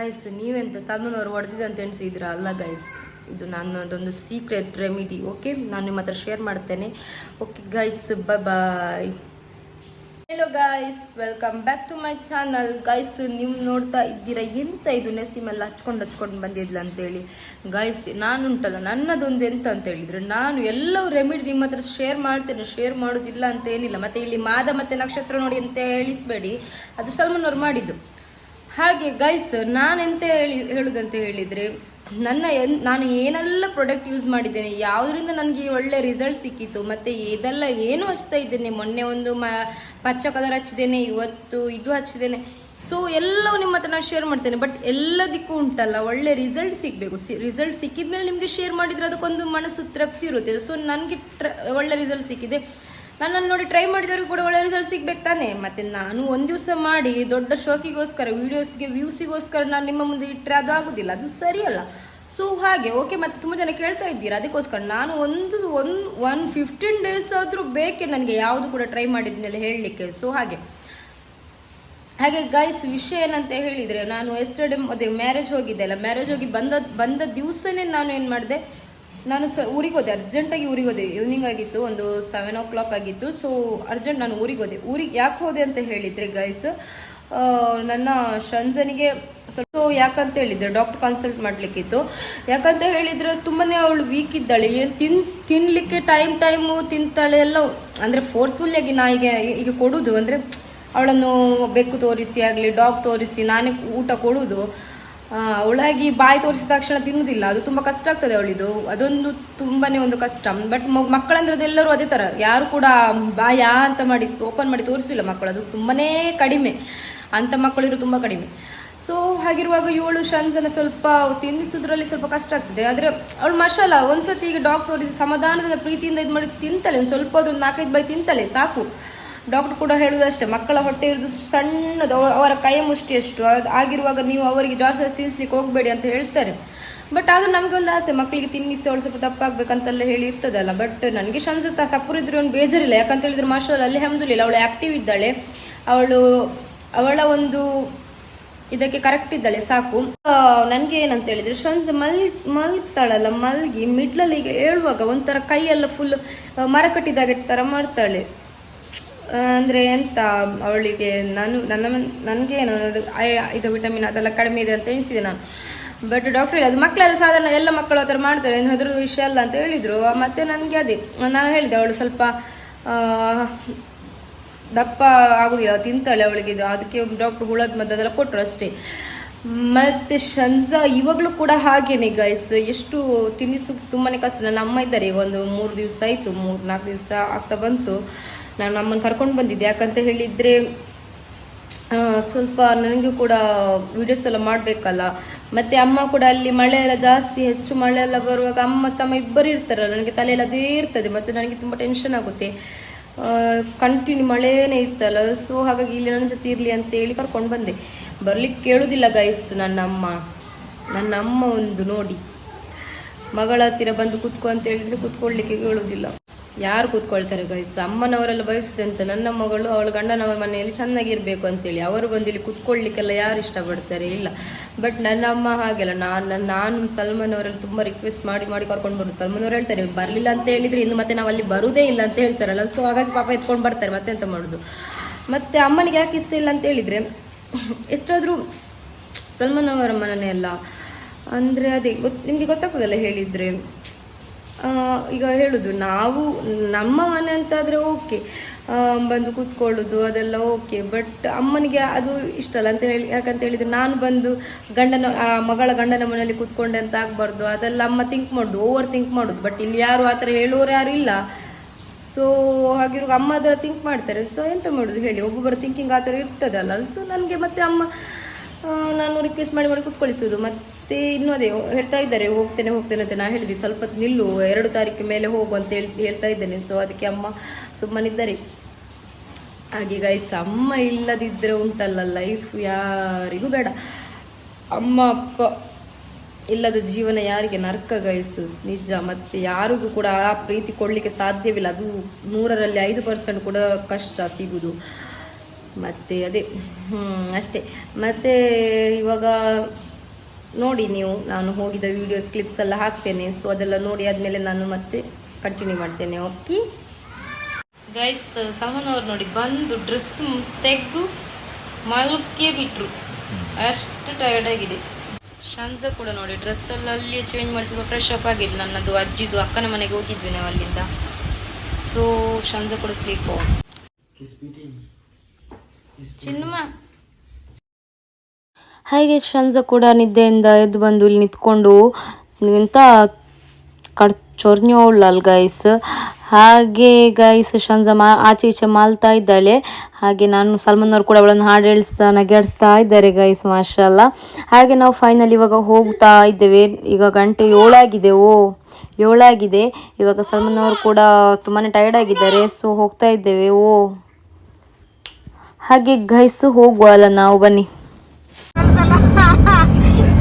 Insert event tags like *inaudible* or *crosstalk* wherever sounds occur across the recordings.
Guys ನೀವೆಂತ Salman ಅವರು ಹೊಡೆದಿದೆ ಅಂತ ಎಣಿಸಿದ್ರ ಅಲ್ಲ ಗೈಸ್ ಇದು ನನ್ನದೊಂದು ಸೀಕ್ರೆಟ್ ರೆಮಿಡಿ ಓಕೆ ನಾನು ನಿಮ್ಮ ಹತ್ರ ಶೇರ್ ಮಾಡ್ತೇನೆ. Okay guys bye hello guys welcome back to my channel guys ನೀವು ನೋಡ್ತಾ ಇದ್ದೀರಾ? ಎಂತ ಇದು ನೆಸಿಮೆಲ್ಲ ಹಚ್ಕೊಂಡು ಹಚ್ಕೊಂಡು ಬಂದಿದ್ಲ ಅಂತೇಳಿ. ಗೈಸ್ ನಾನುಂಟಲ್ಲ, ನನ್ನದೊಂದು ಎಂತ ಅಂತ ಹೇಳಿದ್ರೆ, ನಾನು ಎಲ್ಲವೂ ರೆಮಿಡಿ ನಿಮ್ಮ ಹತ್ರ ಶೇರ್ ಮಾಡ್ತೇನೆ. ಶೇರ್ ಮಾಡೋದಿಲ್ಲ ಅಂತ ಏನಿಲ್ಲ. ಮತ್ತೆ ಇಲ್ಲಿ ಮಾದ ಮತ್ತೆ ನಕ್ಷತ್ರ ನೋಡಿ ಅಂತ ಹೇಳಿಸ್ಬೇಡಿ. ಅದು ಸಲ್ಮನ್ ಅವ್ರು ಮಾಡಿದ್ದು. ಹಾಗೆ ಗೈಸ್ ನಾನೆಂತ ಹೇಳಿ, ಹೇಳುದಂತ ಹೇಳಿದ್ರೆ, ನನ್ನ ಎನ್, ನಾನು ಏನೆಲ್ಲ ಪ್ರಾಡಕ್ಟ್ ಯೂಸ್ ಮಾಡಿದ್ದೇನೆ, ಯಾವುದರಿಂದ ನನಗೆ ಒಳ್ಳೆ ರಿಸಲ್ಟ್ ಸಿಕ್ಕಿತ್ತು ಮತ್ತೆ ಇದೆಲ್ಲ ಏನು ಹಚ್ತಾ ಇದ್ದೇನೆ, ಮೊನ್ನೆ ಒಂದು ಮ, ಪಚ್ಚ ಕಲರ್ ಹಚ್ಚಿದ್ದೇನೆ, ಇವತ್ತು ಇದು ಹಚ್ಚಿದ್ದೇನೆ. ಸೊ ಎಲ್ಲವೂ ನಿಮ್ಮ ಹತ್ರ ನಾನು ಶೇರ್ ಮಾಡ್ತೇನೆ ಬಟ್ ಎಲ್ಲದಕ್ಕೂ ಉಂಟಲ್ಲ, ಒಳ್ಳೆ ರಿಸಲ್ಟ್ ಸಿಗಬೇಕು. ರಿಸಲ್ಟ್ ಸಿಕ್ಕಿದ್ಮೇಲೆ ನಿಮಗೆ ಶೇರ್ ಮಾಡಿದರೆ ಅದಕ್ಕೊಂದು ಮನಸ್ಸು ತೃಪ್ತಿ ಇರುತ್ತೆ. ಸೊ ನನಗೆ ಒಳ್ಳೆ ರಿಸಲ್ಟ್ ಸಿಕ್ಕಿದೆ. ನನ್ನನ್ನು ನೋಡಿ ಟ್ರೈ ಮಾಡಿದವರು ಕೂಡ ಒಳ್ಳೆ ರಿಸಲ್ಟ್ ಸಿಗ್ಬೇಕು ತಾನೆ? ಮತ್ತೆ ನಾನು ಒಂದು ದಿವಸ ಮಾಡಿ ದೊಡ್ಡ ಶೋಕಿಗೋಸ್ಕರ ವೀಡಿಯೋಸ್ಗೆ ವ್ಯೂಸಿಗೋಸ್ಕರ ನಾನು ನಿಮ್ಮ ಮುಂದೆ ಇಟ್ಟರೆ ಅದು ಆಗುದಿಲ್ಲ, ಅದು ಸರಿಯಲ್ಲ. ಸೊ ಹಾಗೆ ಓಕೆ ಮತ್ತೆ ತುಂಬ ಜನ ಕೇಳ್ತಾ ಇದ್ದೀರಾ? ಅದಕ್ಕೋಸ್ಕರ ನಾನು ಒಂದು ಒನ್ ಒನ್ ಫಿಫ್ಟೀನ್ ಡೇಸ್ ಆದರೂ ಬೇಕೆ ನನಗೆ ಯಾವುದು ಕೂಡ ಟ್ರೈ ಮಾಡಿದ್ಮೇಲೆ ಹೇಳಲಿಕ್ಕೆ. ಸೊ ಹಾಗೆ ಹಾಗೆ ಗೈಸ್ ವಿಷಯ ಏನಂತ ಹೇಳಿದರೆ, ನಾನು ಎಸ್ಟರ್ಡೆ ಅದೇ ಮ್ಯಾರೇಜ್ ಹೋಗಿದ್ದೆ ಅಲ್ಲ ಮ್ಯಾರೇಜ್ ಹೋಗಿ ಬಂದ ಬಂದ ದಿವಸನೇ ನಾನು ಏನು ಮಾಡಿದೆ? ನಾನು ಸ, ಊರಿಗೆ ಹೋದೆ, ಅರ್ಜೆಂಟಾಗಿ ಊರಿಗೆ ಹೋದೆ. ಈವ್ನಿಂಗ್ ಆಗಿತ್ತು, ಒಂದು ಸೆವೆನ್ ಓ ಕ್ಲಾಕ್ ಆಗಿತ್ತು. ಸೊ ಅರ್ಜೆಂಟ್ ನಾನು ಊರಿಗೆ ಹೋದೆ. ಊರಿಗೆ ಯಾಕೆ ಹೋದೆ ಅಂತ ಹೇಳಿದರೆ ಗೈಸ್ ನನ್ನ ಶಂಜನಿಗೆ ಸ್ವಲ್ಪ ಯಾಕಂತ ಹೇಳಿದ್ರೆ ಡಾಕ್ಟರ್ ಕನ್ಸಲ್ಟ್ ಮಾಡಲಿಕ್ಕಿತ್ತು. ಯಾಕಂತ ಹೇಳಿದರೆ ತುಂಬಾ ಅವಳು ವೀಕ್ ಇದ್ದಾಳೆ. ಏನು ತಿನ್ ತಿನ್ನಲಿಕ್ಕೆ ಟೈಮ್ ಟೈಮು ತಿಂತಾಳೆ ಎಲ್ಲ. ಅಂದರೆ ಫೋರ್ಸ್ಫುಲ್ಲಿಯಾಗಿ ನಾ ಈಗ ಈಗ ಕೊಡೋದು. ಅಂದರೆ ಅವಳನ್ನು ಬೆಕ್ಕು ತೋರಿಸಿ ಆಗಲಿ ಡಾಗ್ ತೋರಿಸಿ, ನಾನೇ ಊಟ ಕೊಡುವುದು ಅವಳಾಗಿ ಬಾಯಿ ತೋರಿಸಿದ ತಕ್ಷಣ ತಿನ್ನುವುದಿಲ್ಲ ಅದು ತುಂಬ ಕಷ್ಟ ಆಗ್ತದೆ ಅವಳಿದು. ಅದೊಂದು ತುಂಬಾನೇ ಒಂದು ಕಷ್ಟ. ಬಟ್ ಮಕ್ಕಳಂದ್ರೆ ಅದೆಲ್ಲರೂ ಅದೇ ಥರ ಯಾರು ಕೂಡ ಬಾಯಿ ಅಂತ ಮಾಡಿ ಓಪನ್ ಮಾಡಿ ತೋರಿಸಿಲ್ಲ ಮಕ್ಕಳು. ಅದು ತುಂಬಾನೇ ಕಡಿಮೆ. ಅಂಥ ಮಕ್ಕಳಿರು ತುಂಬ ಕಡಿಮೆ. ಸೊ ಹಾಗಿರುವಾಗ ಇವಳು ಶನ್ಸನ ಸ್ವಲ್ಪ ತಿನ್ನಿಸೋದ್ರಲ್ಲಿ ಸ್ವಲ್ಪ ಕಷ್ಟ ಆಗ್ತದೆ. ಆದರೆ ಅವಳು ಮಸಾಲ ಒಂದ್ಸತಿ ಈಗ ಡಾಕ್ಟರ್ ಸಮಾಧಾನದ ಪ್ರೀತಿಯಿಂದ ಇದು ಮಾಡಿ ತಿಂತಾಳೆ. ಒಂದು ಸ್ವಲ್ಪ ಅದೊಂದು ನಾಲ್ಕೈದು ಬಾಯಿ ತಿಂತಾಳೆ. ಸಾಕು. ಡಾಕ್ಟರ್ ಕೂಡ ಹೇಳುವುದಷ್ಟೇ ಮಕ್ಕಳ ಹೊಟ್ಟೆ ಇರೋದು ಸಣ್ಣದು ಅವರ ಕೈ ಮುಷ್ಟಿಯಷ್ಟು ಆಗಿರುವಾಗ ನೀವು ಅವರಿಗೆ ಜಾಸ್ತಿ ತಿನ್ನಿಸ್ಲಿಕ್ಕೆ ಹೋಗಬೇಡಿ ಅಂತ ಹೇಳ್ತಾರೆ. ಬಟ್ ಆದ್ರೂ ನಮ್ಗೆ ಒಂದು ಆಸೆ, ಮಕ್ಕಳಿಗೆ ತಿನ್ನಿಸಿ ಅವಳು ಸ್ವಲ್ಪ ತಪ್ಪಾಗಬೇಕಂತೆಲ್ಲ ಹೇಳಿ ಇರ್ತದಲ್ಲ. ಬಟ್ ನನಗೆ ಶನ್ಸತ್ತ ಸಪುರ ಇದ್ರೆ ಒಂದು ಬೇಜಾರಿಲ್ಲ. ಯಾಕಂತ ಹೇಳಿದ್ರೆ ಮಾಸ್ಟರ್ ಅಲ್ಲಿ ಹಮ್ದುಲಿಲ್ಲ ಅವಳು ಆಕ್ಟಿವ್ ಇದ್ದಾಳೆ. ಅವಳು, ಅವಳ ಒಂದು ಇದಕ್ಕೆ ಕರೆಕ್ಟ್ ಇದ್ದಾಳೆ, ಸಾಕು. ನನಗೆ ಏನಂತ ಹೇಳಿದ್ರೆ ಶನ್ಸ್ ಮಲ್ ಮಲ್ಗ್ತಾಳಲ್ಲ ಮಲ್ಗಿ, ಮಿಡ್ಲಲ್ಲಿ ಈಗ ಹೇಳುವಾಗ ಒಂಥರ ಕೈಯೆಲ್ಲ ಫುಲ್ ಮರ ಕಟ್ಟಿದಾಗ ಥರ ಮಾಡ್ತಾಳೆ. ಅಂದ್ರೆ ಎಂತ ಅವಳಿಗೆ ನಾನು ನನ್ನ ನನಗೆ ಏನು, ಅದು ಇದು ವಿಟಮಿನ್ ಅದೆಲ್ಲ ಕಡಿಮೆ ಇದೆ ಅಂತ ಎಣಿಸಿದೆ ನಾನು. ಬಟ್ ಡಾಕ್ಟರ್ ಅದು ಮಕ್ಕಳೆಲ್ಲ ಸಾಧಾರಣ ಎಲ್ಲ ಮಕ್ಕಳು ಆ ಥರ ಮಾಡ್ತಾರೆ ಏನು ವಿಷಯ ಅಲ್ಲ ಅಂತ ಹೇಳಿದ್ರು. ಮತ್ತೆ ನನಗೆ ಅದೇ, ನಾನು ಹೇಳಿದೆ, ಅವಳು ಸ್ವಲ್ಪ ದಪ್ಪ ಆಗುದಿಲ್ಲ, ತಿಂತಾಳೆ ಅವಳಿಗೆ ಇದು. ಅದಕ್ಕೆ ಡಾಕ್ಟರ್ ಹುಳದ ಮದ್ದೆಲ್ಲ ಕೊಟ್ಟರು ಅಷ್ಟೇ. ಮತ್ತೆ ಶಂಜ ಇವಾಗಲೂ ಕೂಡ ಹಾಗೇನೆ ಗೈಸ್ ಎಷ್ಟು ತಿನ್ನಿಸು ತುಂಬಾ ಕಷ್ಟ. ನನ್ನ ಅಮ್ಮ ಇದ್ದಾರೆ, ಈಗ ಒಂದು ಮೂರು ದಿವಸ ಆಯಿತು, ಮೂರು ನಾಲ್ಕು ದಿವಸ ಆಗ್ತಾ ಬಂತು. ನಾನು ನಮ್ಮನ್ನು ಕರ್ಕೊಂಡು ಬಂದಿದ್ದೆ. ಯಾಕಂತ ಹೇಳಿದರೆ ಸ್ವಲ್ಪ ನನಗೂ ಕೂಡ ವಿಡಿಯೋಸ್ ಎಲ್ಲ ಮಾಡಬೇಕಲ್ಲ. ಮತ್ತು ಅಮ್ಮ ಕೂಡ ಅಲ್ಲಿ ಮಳೆ ಎಲ್ಲ ಜಾಸ್ತಿ ಹೆಚ್ಚು ಮಳೆ ಎಲ್ಲ ಬರುವಾಗ ಅಮ್ಮ ತಮ್ಮ ಇಬ್ಬರು ಇರ್ತಾರಲ್ಲ, ನನಗೆ ತಲೆಯಲ್ಲಿ ಅದೇ ಇರ್ತದೆ, ಮತ್ತು ನನಗೆ ತುಂಬ ಟೆನ್ಷನ್ ಆಗುತ್ತೆ. ಕಂಟಿನ್ಯೂ ಮಳೆನೇ ಇತ್ತಲ್ಲ ಸೊ ಹಾಗಾಗಿ ಇಲ್ಲಿ ನನ್ನ ಜೊತೆ ಇರಲಿ ಅಂತ ಹೇಳಿ ಕರ್ಕೊಂಡು ಬಂದೆ. ಬರಲಿಕ್ಕೆ ಕೇಳುವುದಿಲ್ಲ ಗೈಸ್ ನನ್ನ ಅಮ್ಮ ನನ್ನ ಅಮ್ಮ ಒಂದು ನೋಡಿ. ಮಗಳ ಹತ್ತಿರ ಬಂದು ಕೂತ್ಕೊ ಅಂತ ಹೇಳಿದರೆ ಕೂತ್ಕೊಳ್ಳಿಕ್ಕೆ ಕೇಳುದಿಲ್ಲ. ಯಾರು ಕೂತ್ಕೊಳ್ತಾರೆ ಗೈಸ್ ಅಮ್ಮನವರೆಲ್ಲ ಅಂತ. ನನ್ನ ಮಗಳು, ಅವಳ ಗಂಡನ ಮನೆಯಲ್ಲಿ ಚೆನ್ನಾಗಿರ್ಬೇಕು ಅಂತೇಳಿ. ಅವರು ಬಂದು ಇಲ್ಲಿ ಕೂತ್ಕೊಳ್ಳಿಕ್ಕೆಲ್ಲ ಯಾರು ಇಷ್ಟಪಡ್ತಾರೆ? ಇಲ್ಲ. ಬಟ್ ನನ್ನ ಅಮ್ಮ ಹಾಗೆಲ್ಲ, ನಾನು ನಾನು ಸಲ್ಮಾನ್ ಅವರೆಲ್ಲ ತುಂಬ ರಿಕ್ವೆಸ್ಟ್ ಮಾಡಿ ಮಾಡಿ ಕರ್ಕೊಂಡು ಬರೋದು. ಸಲ್ಮಾನ್ ಅವರು ಹೇಳ್ತಾರೆ, ಬರಲಿಲ್ಲ ಅಂತ ಹೇಳಿದ್ರೆ ಇನ್ನು ಮತ್ತೆ ನಾವು ಅಲ್ಲಿ ಬರೋದೇ ಇಲ್ಲ ಅಂತ ಹೇಳ್ತಾರಲ್ಲ. ಸೊ ಹಾಗಾಗಿ ಪಾಪ ಎತ್ಕೊಂಡು ಬರ್ತಾರೆ, ಮತ್ತೆ ಎಂತ ಮಾಡೋದು? ಮತ್ತೆ ಅಮ್ಮನಿಗೆ ಯಾಕೆ ಇಷ್ಟ ಇಲ್ಲ ಅಂತ ಹೇಳಿದ್ರೆ, ಎಷ್ಟಾದರೂ ಸಲ್ಮಾನ್ ಅವರ ಮನೆಯಲ್ಲ ಅಂದರೆ ಅದೇ ಗೊತ್ತು ನಿಮಗೆ ಗೊತ್ತಾಗ್ತದಲ್ಲ ಹೇಳಿದರೆ ಈಗ ಹೇಳುದು, ನಾವು ನಮ್ಮ ಮನೆ ಅಂತಾದರೆ ಓಕೆ ಬಂದು ಕೂತ್ಕೊಳ್ಳೋದು, ಅದೆಲ್ಲ ಓಕೆ ಬಟ್ ಅಮ್ಮನಿಗೆ ಅದು ಇಷ್ಟ ಅಲ್ಲ ಅಂತ ಹೇಳಿ, ಯಾಕಂತ ಹೇಳಿದ್ರೆ ನಾನು ಬಂದು ಗಂಡನ ಮಗಳ ಗಂಡನ ಮನೆಯಲ್ಲಿ ಕೂತ್ಕೊಂಡೆ ಅಂತ ಆಗ್ಬಾರ್ದು. ಅದೆಲ್ಲ ಅಮ್ಮ ಥಿಂಕ್ ಮಾಡೋದು ಓವರ್ ಥಿಂಕ್ ಮಾಡೋದು. ಬಟ್ ಇಲ್ಲಿ ಯಾರು ಆ ಥರ ಹೇಳೋರು ಯಾರು ಇಲ್ಲ. ಸೊ ಹಾಗಿರುವಾಗ ಅಮ್ಮ ತಿಂಕ್ ಥಿಂಕ್ ಮಾಡ್ತಾರೆ. ಸೊ ಎಂತ ಮಾಡೋದು ಹೇಳಿ, ಒಬ್ಬೊಬ್ಬರ ಥಿಂಕಿಂಗ್ ಆ ಥರ ಇರ್ತದಲ್ಲ. ಸೊ ನನಗೆ ಮತ್ತೆ ಅಮ್ಮ ನಾನು ರಿಕ್ವೆಸ್ಟ್ ಮಾಡಿ ಮಾಡಿ ಕೂತ್ಕೊಳ್ಳಿಸೋದು ಮತ್ತೆ ಇನ್ನೂ ಅದೇ ಹೇಳ್ತಾ ಇದ್ದಾರೆ, ಹೋಗ್ತೇನೆ ಹೋಗ್ತೇನೆ ಅಂತ ನಾ ಹೇಳಿದೆ. ಸ್ವಲ್ಪ ನಿಲ್ಲು, ಎರಡು ತಾರೀಕು ಮೇಲೆ ಹೋಗು ಅಂತ ಹೇಳಿ, ಹೇಳ್ತಾ ಇದ್ದೇನೆ. ಸೊ ಅದಕ್ಕೆ ಅಮ್ಮ ಸುಮ್ಮನಿದ್ದಾರೆ. ಹಾಗೆ ಗೈಸ್ ಅಮ್ಮ ಇಲ್ಲದಿದ್ದರೆ ಉಂಟಲ್ಲ ಲೈಫ್ ಯಾರಿಗೂ ಬೇಡ. ಅಮ್ಮ, ಅಪ್ಪ ಇಲ್ಲದ ಜೀವನ ಯಾರಿಗೆ ನರ್ಕ ಗೈಸ್ ನಿಜ, ಮತ್ತೆ ಯಾರಿಗೂ ಕೂಡ ಆ ಪ್ರೀತಿ ಕೊಡ್ಲಿಕ್ಕೆ ಸಾಧ್ಯವಿಲ್ಲ. ಅದು ನೂರರಲ್ಲಿ ಐದು ಪರ್ಸೆಂಟ್ ಕೂಡ ಕಷ್ಟ ಸಿಗುವುದು ಮತ್ತೆ ಅದೇ ಅಷ್ಟೇ. ಮತ್ತೆ ಇವಾಗ ನೋಡಿ ನೀವು. ನಾನು ಹೋಗಿದ ವಿಡಿಯೋಸ್ ಕ್ಲಿಪ್ಸ್ ಎಲ್ಲ ಹಾಕ್ತೇನೆ. ಸೊ ಅದೆಲ್ಲ ನೋಡಿ ಆದಮೇಲೆ ನಾನು ಮತ್ತೆ ಕಂಟಿನ್ಯೂ ಮಾಡ್ತೇನೆ. ಓಕೆ ಗೈಸ್ ಸಮನ್ ಅವ್ರು ನೋಡಿ ಬಂದು ಡ್ರೆಸ್ ತೆಗೆದು ಮಲಕ್ಕೆ ಬಿಟ್ರು. ಅಷ್ಟು ಟಯರ್ಡ್ ಆಗಿದೆ. ಶಂಜ ಕೂಡ ನೋಡಿ ಡ್ರೆಸ್ ಎಲ್ಲ ಅಲ್ಲಿಯೇ ಚೇಂಜ್ ಮಾಡಿ ಸ್ವಲ್ಪ ಫ್ರೆಶ್ ಅಪ್ ಆಗಿದೆ ನನ್ನದು ಅಜ್ಜಿದು ಅಕ್ಕನ ಮನೆಗೆ ಹೋಗಿದ್ವಿ ನಾವು ಅಲ್ಲಿಂದ. ಸೊ ಶಂಜ ಕೂಡ ಸ್ಲೀಪ್ ಚಿನ್ಮ ಹಾಗೆ ಶಂಜ ಕೂಡ ನಿದ್ದೆಯಿಂದ ಎದ್ದು ಬಂದು ಇಲ್ಲಿ ನಿಂತ್ಕೊಂಡು ನಿಂತ ಕಡ್ ಚೊರ್ನೋಳಲ್ ಗೈಸ್ ಹಾಗೆ ಗೈಸ್ ಶಂಜ ಮಾ ಆಚೆ ಈಚೆ ಮಾಲ್ತಾ ಇದ್ದಾಳೆ. ಹಾಗೆ ನಾನು ಸಲ್ಮಾನ್ ಕೂಡ ಅವಳನ್ನು ಹಾಡು ಹೇಳಿಸ್ತಾ ನಗಾಡಿಸ್ತಾ ಇದ್ದಾರೆ ಗೈಸ್ ಮಾಷಲ್ಲ ಹಾಗೆ ನಾವು ಫೈನಲ್ ಇವಾಗ ಹೋಗ್ತಾ ಇದ್ದೇವೆ. ಈಗ ಗಂಟೆ ಏಳಾಗಿದೆ, ಓ, ಏಳಾಗಿದೆ. ಇವಾಗ ಸಲ್ಮಾನ್ ಅವರು ಕೂಡ ತುಂಬಾ ಟೈರ್ಡ್ ಆಗಿದ್ದಾರೆ. ಸೊ ಹೋಗ್ತಾ ಇದ್ದೇವೆ, ಓ. ಹಾಗೆ ಗೈಸ್ ಹೋಗುವಲ್ಲ ನಾವು, ಬನ್ನಿ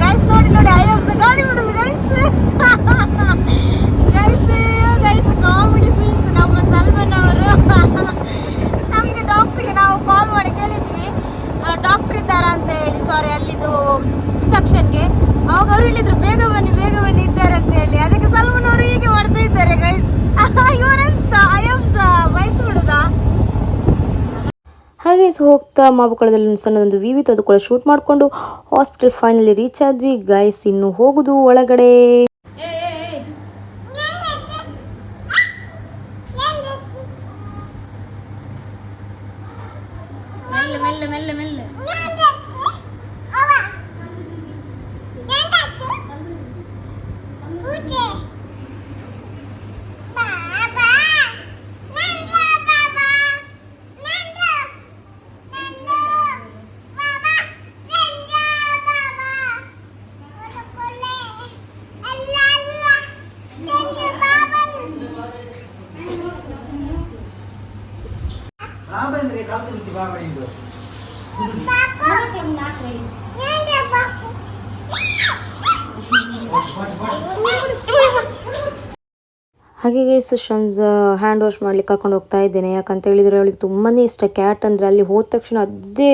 ಗೈಸ್ ನೋಡಿ ನೋಡಿ ಐಎಫ್ಸ್ ಗಾಡಿ ಬಿಡುದು guys guys guys comedy piece ನಮ್ಮ ಸಲ್ಮನ್ ಅವರು. *laughs* ನಮಗೆ ಡಾಕ್ಟ್ರಿಗೆ ನಾವು ಕಾಲ್ ಮಾಡಿ ಕೇಳಿದ್ವಿ. ಡಾಕ್ಟರ್ ಇದ್ದಾರಾ ಅಂತ ಹೇಳಿ ಸಾರಿ ಅಲ್ಲಿದು ರಿಸೆಪ್ಷನ್ಗೆ ಅವಾಗ ಅವರು ಹೇಳಿದ್ರು, ಬೇಗ ಬನ್ನಿ ಬೇಗ ಬನ್ನಿ, ಇದ್ದಾರೆ ಅಂತ ಹೇಳಿ. ಅದಕ್ಕೆ ಸಲ್ಮಾನ್ ಅವರು ಹೀಗೆ ಮಾಡ್ತಾ ಇದ್ದಾರೆ ಗೈಸ್ *laughs* ಇವರೆಂತ ಬೈತು ಬಿಡುದಾ ಹಾಗೆ ಸೊ ಹೋಗ್ತಾ ಮಾಬುಕಳದಲ್ಲಿ ಒಂದು ಸಣ್ಣದೊಂದು ವಿವಿ ತೆಗೆದುಕೊಳ್ಳೋ ಶೂಟ್ ಮಾಡಿಕೊಂಡು ಹಾಸ್ಪಿಟಲ್ ಫೈನಲಿ ರೀಚ್ ಆದ್ವಿ. ಗೈಸ್ ಇನ್ನು ಹೋಗುದು ಒಳಗಡೆ ಮೆಲ್ಲ ಮೆಲ್ಲ ಮೆಲ್ಲ ಮೆಲ್ಲ ಹಾ ಬಂದ್ರಿ ಕಾಲ್ ತಿನ್ನಿಸಿ ಬಾ ಇದು ಹಾಗೆ ಗೈಸ್ ಶನ್ಸ್ ಹ್ಯಾಂಡ್ ವಾಶ್ ಮಾಡ್ಲಿಕ್ಕೆ ಕರ್ಕೊಂಡು ಹೋಗ್ತಾ ಇದ್ದೇನೆ. ಯಾಕಂತ ಹೇಳಿದರೆ ಅವಳಿಗೆ ತುಂಬಾ ಇಷ್ಟ. ಕ್ಯಾಟ್ ಅಂದರೆ ಅಲ್ಲಿ ಹೋದ ತಕ್ಷಣ ಅದೇ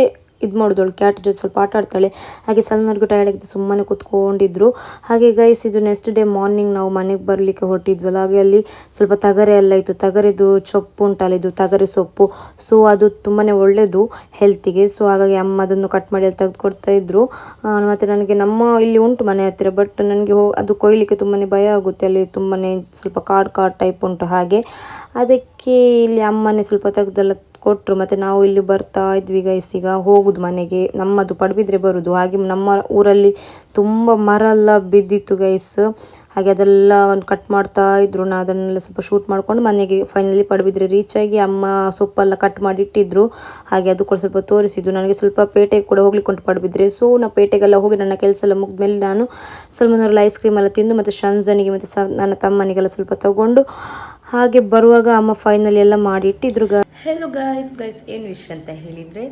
ಇದು ಮಾಡೋದು. ಅವಳು ಕ್ಯಾಟ್ ಜೊತೆ ಸ್ವಲ್ಪ ಆಟ ಆಡ್ತಾಳೆ. ಹಾಗೆ ಸಣ್ಣವ್ರಿಗೂ ಟೈರ್ಡ್ ಆಗಿದ್ದು ಸುಮ್ಮನೆ ಕುತ್ಕೊಂಡಿದ್ರು. ಹಾಗೆ ಗೈಸ್ ಇದು ನೆಕ್ಸ್ಟ್ ಡೇ ಮಾರ್ನಿಂಗ್ ನಾವು ಮನೆಗೆ ಬರಲಿಕ್ಕೆ ಹೊರಟಿದ್ವಲ್ಲ. ಹಾಗೆ ಅಲ್ಲಿ ಸ್ವಲ್ಪ ತಗರೆ ಎಲ್ಲ ಇತ್ತು. ತಗರೆದು ಸೊಪ್ಪು ಉಂಟಲ್ಲ, ಇದು ತಗರೆ ಸೊಪ್ಪು. ಸೊ ಅದು ತುಂಬಾ ಒಳ್ಳೆಯದು ಹೆಲ್ತಿಗೆ ಸೊ ಹಾಗಾಗಿ ಅಮ್ಮ ಅದನ್ನು ಕಟ್ ಮಾಡಿ ಅಲ್ಲಿ ತೆಗೆದು ಇದ್ರು. ಮತ್ತೆ ನನಗೆ ನಮ್ಮ ಇಲ್ಲಿ ಉಂಟು ಮನೆ ಹತ್ತಿರ ಬಟ್ ನನಗೆ ಹೋ, ಅದು ಕೊಯ್ಲಿಕ್ಕೆ ತುಂಬಾ ಭಯ ಆಗುತ್ತೆ. ಅಲ್ಲಿ ತುಂಬಾ ಸ್ವಲ್ಪ ಕಾಡು ಕಾಡು ಟೈಪ್ ಉಂಟು ಹಾಗೆ. ಅದಕ್ಕೆ ಇಲ್ಲಿ ಅಮ್ಮನೇ ಸ್ವಲ್ಪ ತೆಗೆದೆಲ್ಲ ಕೊಟ್ಟರು ಮತ್ತು ನಾವು ಇಲ್ಲಿ ಬರ್ತಾ ಇದ್ವಿ ಗೈಸ್ ಈಗ ಹೋಗುದು ಮನೆಗೆ. ನಮ್ಮದು ಪಡುಬಿದ್ರೆ ಬರುದು. ಹಾಗೆ ನಮ್ಮ ಊರಲ್ಲಿ ತುಂಬ ಮರ ಎಲ್ಲ ಬಿದ್ದಿತ್ತು ಗೈಸ್ ಹಾಗೆ ಅದೆಲ್ಲ ಒಂದು ಕಟ್ ಮಾಡ್ತಾ ಇದ್ರು. ನಾ ಅದನ್ನೆಲ್ಲ ಸ್ವಲ್ಪ ಶೂಟ್ ಮಾಡ್ಕೊಂಡು ಮನೆಗೆ ಫೈನಲಿ ಪಡುಬಿದ್ರೆ ರೀಚ್ ಆಗಿ ಅಮ್ಮ ಸೊಪ್ಪೆಲ್ಲ ಕಟ್ ಮಾಡಿ ಇಟ್ಟಿದ್ರು. ಹಾಗೆ ಅದು ಕೂಡ ಸ್ವಲ್ಪ ತೋರಿಸಿದ್ದು ನನಗೆ ಸ್ವಲ್ಪ ಪೇಟೆಗೆ ಕೂಡ ಹೋಗ್ಲಿಕ್ಕೊಂಡು ಪಡುಬಿದ್ರೆ. ಸೊ ನಾ ಪೇಟೆಗೆಲ್ಲ ಹೋಗಿ ನನ್ನ ಕೆಲಸ ಎಲ್ಲ ಮುಗಿದ್ಮೇಲೆ ನಾನು ಸಲ್ಮಾನವ್ರಲ್ಲಿ ಐಸ್ ಕ್ರೀಮ್ ಎಲ್ಲ ತಿಂದು ಮತ್ತು ಶಂಜನಿಗೆ ಮತ್ತು ಸ ನನ್ನ ತಮ್ಮನಿಗೆಲ್ಲ ಸ್ವಲ್ಪ ತಗೊಂಡು ಹಾಗೆ ಬರುವಾಗ ಅಮ್ಮ ಫೈನಲ್ ಎಲ್ಲ ಮಾಡಿಟ್ಟಿದ್ರು ಹೆಲೋ ಗಾಯ್ಸ್ ಗೈಸ್ ಏನು ವಿಷಯ ಅಂತ ಹೇಳಿದರೆ,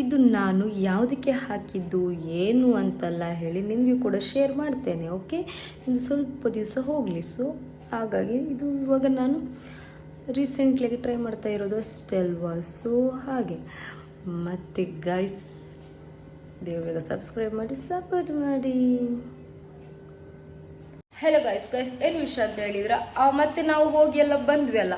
ಇದು ನಾನು ಯಾವುದಕ್ಕೆ ಹಾಕಿದ್ದು, ಏನು ಅಂತೆಲ್ಲ ಹೇಳಿ ನಿಮಗೂ ಕೂಡ ಶೇರ್ ಮಾಡ್ತೇನೆ ಓಕೆ ಇದು ಸ್ವಲ್ಪ ದಿವಸ ಹೋಗಲಿ ಸೊ ಹಾಗಾಗಿ ಇದು ಇವಾಗ ನಾನು ರೀಸೆಂಟ್ಲಿ ಟ್ರೈ ಮಾಡ್ತಾ ಇರೋದು ಅಷ್ಟೇ ಅಲ್ವಾ? ಸೊ ಹಾಗೆ. ಮತ್ತು ಗೈಸ್ ಬೇಗ ಬೇಗ ಸಬ್ಸ್ಕ್ರೈಬ್ ಮಾಡಿ ಸಪೋರ್ಟ್ ಮಾಡಿ. ಹೆಲೋ ಗಾಯ್ಸ್ ಗಾಯ್ಸ್ ಏನು ವಿಷಯ ಅಂತ ಹೇಳಿದ್ರೆ ಮತ್ತೆ ನಾವು ಹೋಗಿ ಎಲ್ಲ ಬಂದ್ವಿ ಅಲ್ಲ.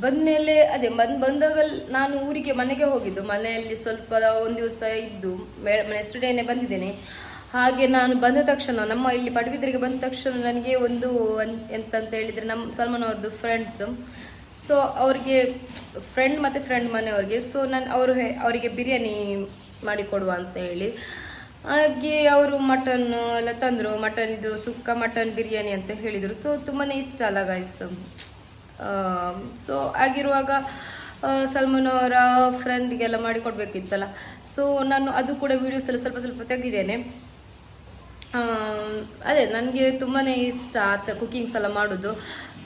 ಬಂದ್ಮೇಲೆ, ಅದೇ, ಬಂದ್ ಬಂದಾಗ ನಾನು ಊರಿಗೆ ಮನೆಗೆ ಹೋಗಿದ್ದು. ಮನೆಯಲ್ಲಿ ಸ್ವಲ್ಪ ಒಂದು ದಿವಸ ಇದ್ದು ನೆಕ್ಸ್ಟ್ ಬಂದಿದ್ದೇನೆ. ಹಾಗೆ ನಾನು ಬಂದ ತಕ್ಷಣ, ನಮ್ಮ ಇಲ್ಲಿ ಪಡುಬಿದ್ರಿಗೆ ಬಂದ ತಕ್ಷಣ ನನಗೆ ಒಂದು ಎಂತಂತ ಹೇಳಿದ್ರೆ, ನಮ್ಮ ಸಲ್ಮಾನ್ ಅವ್ರದ್ದು ಫ್ರೆಂಡ್ಸ್ ಸೊ ಅವ್ರಿಗೆ ಫ್ರೆಂಡ್ ಮತ್ತು ಫ್ರೆಂಡ್ ಮನೆಯವ್ರಿಗೆ. ಸೊ ನಾನು, ಅವರು ಅವರಿಗೆ ಬಿರಿಯಾನಿ ಮಾಡಿಕೊಡುವ ಅಂತ ಹೇಳಿ. ಹಾಗೆ ಅವರು ಮಟನ್ ಎಲ್ಲ ತಂದರು ಮಟನ್ ಇದು ಸುಕ್ಕ ಮಟನ್ ಬಿರಿಯಾನಿ ಅಂತ ಹೇಳಿದರು. ಸೊ ತುಂಬಾ ಇಷ್ಟ ಅಲ್ಲ ಗಾಯ್ಸ್ ಸೊ ಆಗಿರುವಾಗ ಸಲ್ಮಾನ್ ಅವರ ಫ್ರೆಂಡ್ಗೆಲ್ಲ ಮಾಡಿಕೊಡ್ಬೇಕಿತ್ತಲ್ಲ. ಸೊ ನಾನು ಅದು ಕೂಡ ವೀಡಿಯೋಸ್ ಎಲ್ಲ ಸ್ವಲ್ಪ ಸ್ವಲ್ಪ ತೆಗೆದಿದ್ದೇನೆ. ಅದೇ ನನಗೆ ತುಂಬಾ ಇಷ್ಟ ಆ ಥರ ಕುಕಿಂಗ್ಸ್ ಎಲ್ಲ ಮಾಡೋದು.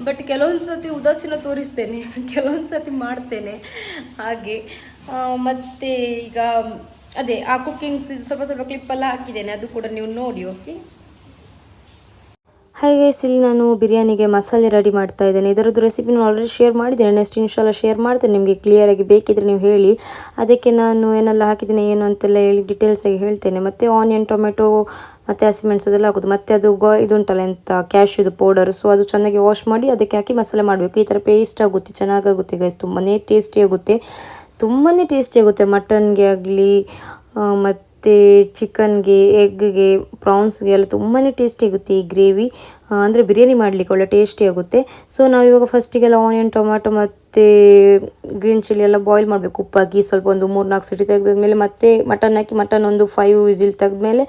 ಬಟ್ ಕೆಲವೊಂದು ಸರ್ತಿ ಉದಾಸೀನ ತೋರಿಸ್ತೇನೆ. *laughs* ಕೆಲವೊಂದು ಸತಿ ಮಾಡ್ತೇನೆ. ಹಾಗೆ ಮತ್ತೆ ಈಗ ಅದೇ, ಆ ಕುಕ್ಕಿಂಗ್ಸ್ ಸ್ವಲ್ಪ ಸ್ವಲ್ಪ ಕ್ಲಿಪ್ಪೆಲ್ಲ ಹಾಕಿದ್ದೇನೆ, ಅದು ಕೂಡ ನೀವು ನೋಡಿ ಓಕೆ ಹಾಗೆ ಇಲ್ಲಿ ನಾನು ಬಿರಿಯಾನಿಗೆ ಮಸಾಲೆ ರೆಡಿ ಮಾಡ್ತಾ ಇದ್ದೇನೆ. ಇದರದ್ದು ರೆಸಿಪಿನೂ ಆಲ್ರೆಡಿ ಶೇರ್ ಮಾಡಿದ್ದೇನೆ. ನೆಕ್ಸ್ಟ್ ಇನ್ಶಾಲ ಶೇರ್ ಮಾಡ್ತೇನೆ. ನಿಮಗೆ ಕ್ಲಿಯರಾಗಿ ಬೇಕಿದ್ರೆ ನೀವು ಹೇಳಿ. ಅದಕ್ಕೆ ನಾನು ಏನೆಲ್ಲ ಹಾಕಿದ್ದೀನಿ, ಏನು ಅಂತೆಲ್ಲ ಹೇಳಿ ಡೀಟೇಲ್ಸಾಗಿ ಹೇಳ್ತೇನೆ. ಮತ್ತು ಆನಿಯನ್ ಟೊಮೆಟೊ ಮತ್ತು ಹಸಿಮೆಣಸು ಅದೆಲ್ಲ ಹಾಕೋದು. ಮತ್ತು ಅದು ಗೋ ಇದುಂಟಲ್ಲ ಎಂತ ಇದು ಪೌಡರ್ ಸೊ ಅದು ಚೆನ್ನಾಗಿ ವಾಶ್ ಮಾಡಿ, ಅದಕ್ಕೆ ಹಾಕಿ ಮಸಾಲೆ ಮಾಡಬೇಕು. ಈ ಥರ ಪೇಸ್ಟ್ ಆಗುತ್ತೆ, ಚೆನ್ನಾಗಾಗುತ್ತೆ ಗೈಸ್ ತುಂಬಾ ಟೇಸ್ಟಿ ಆಗುತ್ತೆ. ತುಂಬಾ ಟೇಸ್ಟಿ ಆಗುತ್ತೆ. ಮಟನ್ಗೆ ಆಗಲಿ ಮತ್ತು ಚಿಕನ್ಗೆ ಎಗ್ಗೆ ಪ್ರಾನ್ಸ್ಗೆ ಎಲ್ಲ ತುಂಬಾ ಟೇಸ್ಟಿ ಆಗುತ್ತೆ ಈ ಗ್ರೇವಿ ಅಂದರೆ ಬಿರಿಯಾನಿ ಮಾಡಲಿಕ್ಕೆ ಒಳ್ಳೆ ಟೇಸ್ಟಿ ಆಗುತ್ತೆ. ಸೊ ನಾವು ಇವಾಗ ಫಸ್ಟಿಗೆಲ್ಲ ಆನಿಯನ್ ಟೊಮ್ಯಾಟೊ ಮತ್ತು ಗ್ರೀನ್ ಚಿಲ್ಲಿ ಎಲ್ಲ ಬಾಯ್ಲ್ ಮಾಡಬೇಕು. ಉಪ್ಪಾಕಿ ಸ್ವಲ್ಪ ಒಂದು ಮೂರು ನಾಲ್ಕು ಸಿಟಿ ತೆಗೆದ್ಮೇಲೆ ಮತ್ತೆ ಮಟನ್ ಹಾಕಿ ಮಟನ್ ಒಂದು ಫೈವ್ ವಿಸಿಲ್ ತೆಗೆದ್ಮೇಲೆ